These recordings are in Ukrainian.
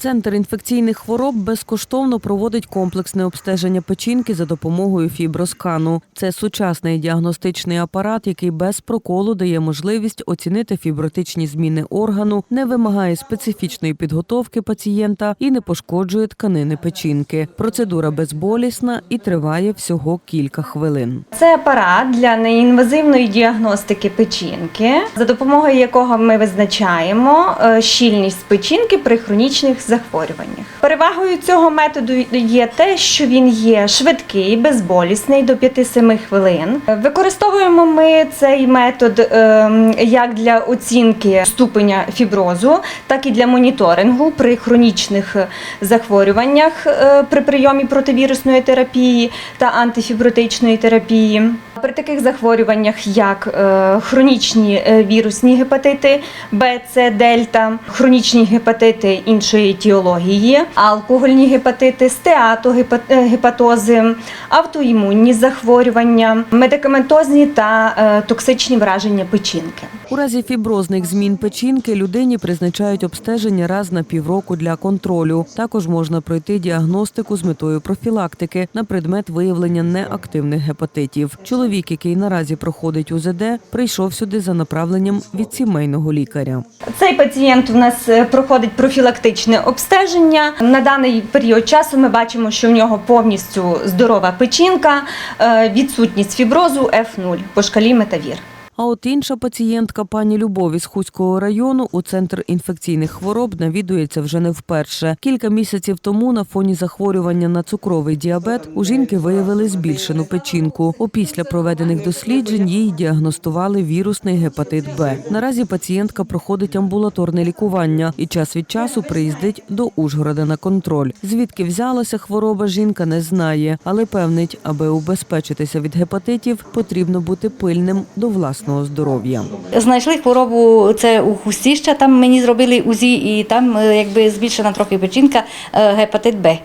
Центр інфекційних хвороб безкоштовно проводить комплексне обстеження печінки за допомогою фіброскану. Це сучасний діагностичний апарат, який без проколу дає можливість оцінити фібротичні зміни органу, не вимагає специфічної підготовки пацієнта і не пошкоджує тканини печінки. Процедура безболісна і триває всього кілька хвилин. Це апарат для неінвазивної діагностики печінки, за допомогою якого ми визначаємо е, щільність печінки при хронічних захворюваннях. Перевагою цього методу є те, що він є швидкий, безболісний до 5-7 хвилин. Використовуємо ми цей метод е, як для оцінки ступеня фіброзу, так і для моніторингу при хронічних захворюваннях е, при прийомі противірусної терапії та антифібротичної терапії. При таких захворюваннях, як е, хронічні е, вірусні гепатити Б, С, Дельта, хронічні гепатити іншої етіології, алкогольні гепатити, стеатогепатози, автоімунні захворювання, медикаментозні та е, токсичні враження печінки. У разі фіброзних змін печінки людині призначають обстеження раз на півроку для контролю. Також можна пройти діагностику з метою профілактики на предмет виявлення неактивних гепатитів. Чоловік, який наразі проходить УЗД, прийшов сюди за направленням від сімейного лікаря. Цей пацієнт у нас е, проходить профілактичне обстеження. На даний період часу ми бачимо, що в нього повністю здорова печінка, е, відсутність фіброзу F0 по шкалі Метавір. А от інша пацієнтка пані Любов із Хуського району у центр інфекційних хвороб навідується вже не вперше. Кілька місяців тому на фоні захворювання на цукровий діабет у жінки виявили збільшену печінку. Опісля проведених досліджень їй діагностували вірусний гепатит Б. Наразі пацієнтка проходить амбулаторне лікування і час від часу приїздить до Ужгорода на контроль. Звідки взялася хвороба, жінка не знає, але певнить, аби убезпечитися від гепатитів, потрібно бути пильним до власного здоров'я. Знайшли хворобу це у хустіща, там мені зробили УЗІ, і там е, якби збільшена трохи печінка, е, гепатит Б.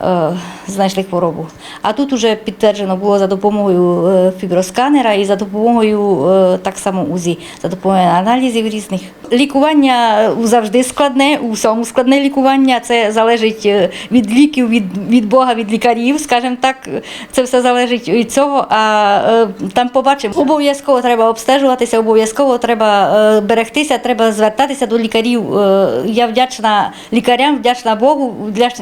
Е, Знайшли хворобу. А тут вже підтверджено було за допомогою е, фібросканера і за допомогою е, так само УЗІ, за допомогою аналізів різних. Лікування завжди складне, у всьому складне лікування. Це залежить від ліків, від, від Бога, від лікарів, скажімо так. Це все залежить від цього. А там побачимо. Обов'язково треба обстежуватися, обов'язково треба берегтися, треба звертатися до лікарів. Я вдячна лікарям, вдячна Богу,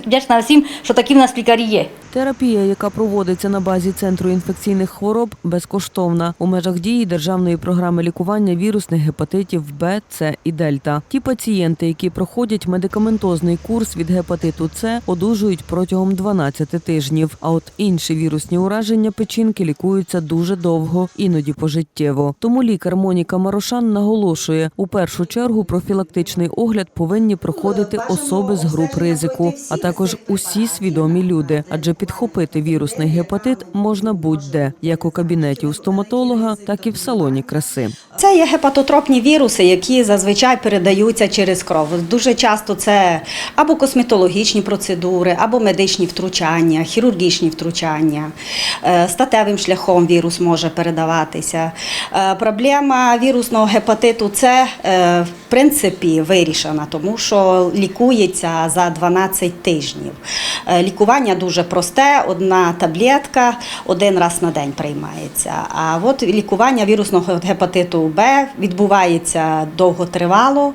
вдячна всім, що такі в нас лікарі є. Терапія, яка проводиться на базі центру інфекційних хвороб, безкоштовна у межах дії державної програми лікування вірусних гепатитів Б, С і Дельта. Ті пацієнти, які проходять медикаментозний курс від гепатиту С, одужують протягом 12 тижнів. А от інші вірусні ураження печінки лікуються дуже довго, іноді пожиттєво. Тому лікар Моніка Марошан наголошує: у першу чергу профілактичний огляд повинні проходити особи з груп ризику, а також усі свідомі люди, адже підхопити вірусний гепатит можна будь-де, як у кабінеті у стоматолога, так і в салоні краси. Це є гепатотропні віруси, які зазвичай передаються через кров. Дуже часто це або косметологічні процедури, або медичні втручання, хірургічні втручання. Е, Статевим шляхом вірус може передаватися. Е, Проблема вірусного гепатиту це в принципі вирішена, тому що лікується за 12 тижнів. Е, Лікування дуже просте, одна таблетка один раз на день приймається. А от лікування вірусного гепатиту Б відбувається довготривало.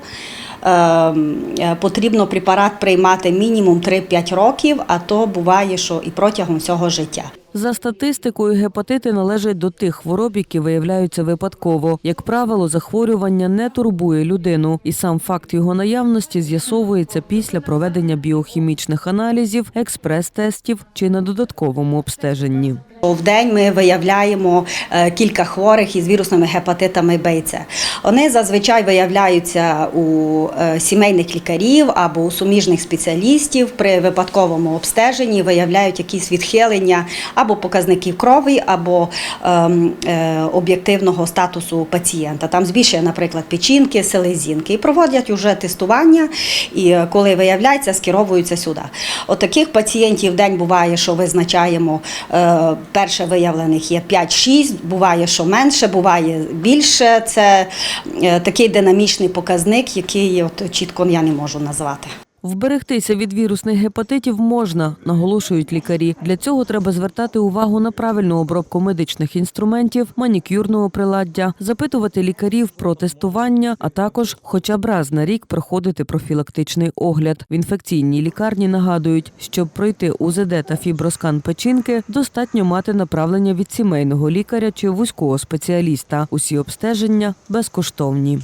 Ем, е, Потрібно препарат приймати мінімум 3-5 років, а то буває, що і протягом всього життя. За статистикою, гепатити належать до тих хвороб, які виявляються випадково. Як правило, захворювання не турбує людину, і сам факт його наявності з'ясовується після проведення біохімічних аналізів, експрес-тестів чи на додатковому обстеженні. В день ми виявляємо е, кілька хворих із вірусними гепатитами Б і С. Вони зазвичай виявляються у е, сімейних лікарів або у суміжних спеціалістів. При випадковому обстеженні виявляють якісь відхилення або показників крові, або ем, е, об'єктивного статусу пацієнта. Там збільшує, наприклад, печінки, селезінки. І проводять уже тестування, і е, коли виявляється, скеровуються сюди. От таких пацієнтів день буває, що визначаємо. е, Перше виявлених є 5-6, буває, що менше, буває більше. Це такий динамічний показник, який от чітко я не можу назвати. Вберегтися від вірусних гепатитів можна, наголошують лікарі. Для цього треба звертати увагу на правильну обробку медичних інструментів, манікюрного приладдя, запитувати лікарів про тестування, а також хоча б раз на рік проходити профілактичний огляд. В інфекційній лікарні нагадують, щоб пройти УЗД та фіброскан печінки, достатньо мати направлення від сімейного лікаря чи вузького спеціаліста. Усі обстеження безкоштовні.